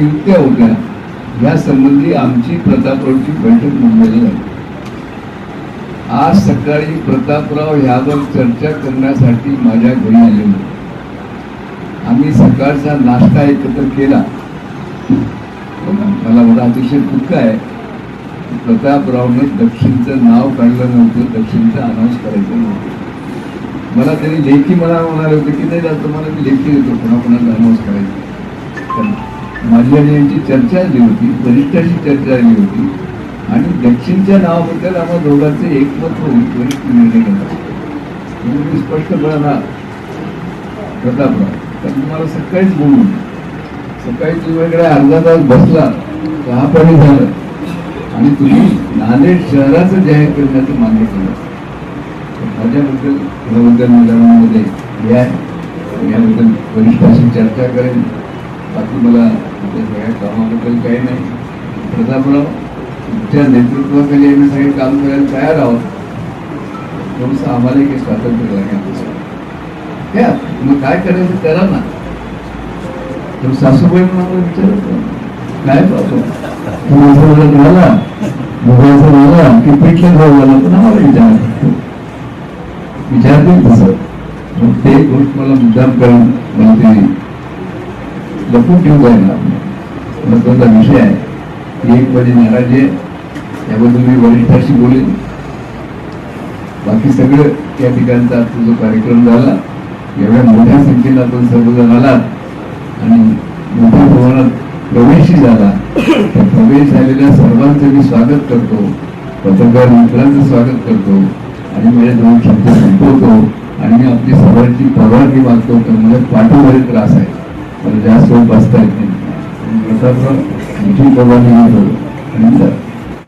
युक्त्या होत्या या संबंधी आमची प्रतापरावची बैठक मुंबईला झाली. आज सकाळी प्रतापराव यावर चर्चा करण्यासाठी माझ्या घरी आले होते. आम्ही सकाळचा नाश्ता एकत्र केला. मला मला अतिशय दुःख आहे प्रतापरावने दक्षिणचं नाव काढलं नव्हतं दक्षिणचं अनाऊन्स करायचं नव्हतं. मला त्यांनी लेखी मला म्हणाले होते की नाही जास्त मला मी लेखी देतो कोणाकोणाला अनाऊन्स करायचं. पण यांची चर्चा झाली होती वरिष्ठाशी चर्चा झाली होती. आणि दक्षिणच्या नावाबद्दल आम्हा दोघांचे एकमत होऊन वरिष्ठ निर्णय घेतला. म्हणून मी स्पष्ट कळणार प्रतापराव तर तुम्हाला सकाळीच बोलून सकाळी तुझ्याकडे अर्धा तास बसला चहा पाणी झालं. आणि तुम्ही नांदेड शहराचं जाहीर करण्याचं मान्य केलं. माझ्याबद्दल याबद्दल मैदानामध्ये याबद्दल वरिष्ठाशी चर्चा करेन. मला तुमच्या सगळ्या कामाबद्दल काही नाही. प्रतापराव तुमच्या नेतृत्वाखाली आम्ही सगळे काम करायला तयार आहोत. थोडंसं आम्हाला काही स्वातंत्र्य लागेल घ्या मग काय करायचं करा ना. तर सासूबाई मला विचारत काय पाहतो तुझं झाला मुलाचा झाला की पिठलं जाऊ झाला पण आम्हाला विचार. विचारते तसं. ते गोष्ट मला मुद्दाम करून मला ते लपून ठेवू जाईल महत्त्वाचा विषय आहे. की एक म्हणजे नाराजी आहे. त्याबद्दल मी वरिष्ठाशी बोलेन बाकी सगळं या ठिकाणचा आजचा जो कार्यक्रम झाला एवढ्या मोठ्या संख्येनं आपण सर्वजण आलात आणि मोठ्या प्रमाणात प्रवेशही झाला. त्या प्रवेश झालेल्या सर्वांचं मी स्वागत करतो. पत्रकार मित्रांचं स्वागत करतो. आणि माझ्या दोन शब्द संपवतो. आणि मी आपली सर्वांची परवानगी मागतो. तर मला पाठीवरील त्रास आहे. जास्त वेळ बसता येत नाही. प्रतापराव मोठी परवानगी घेतो आणि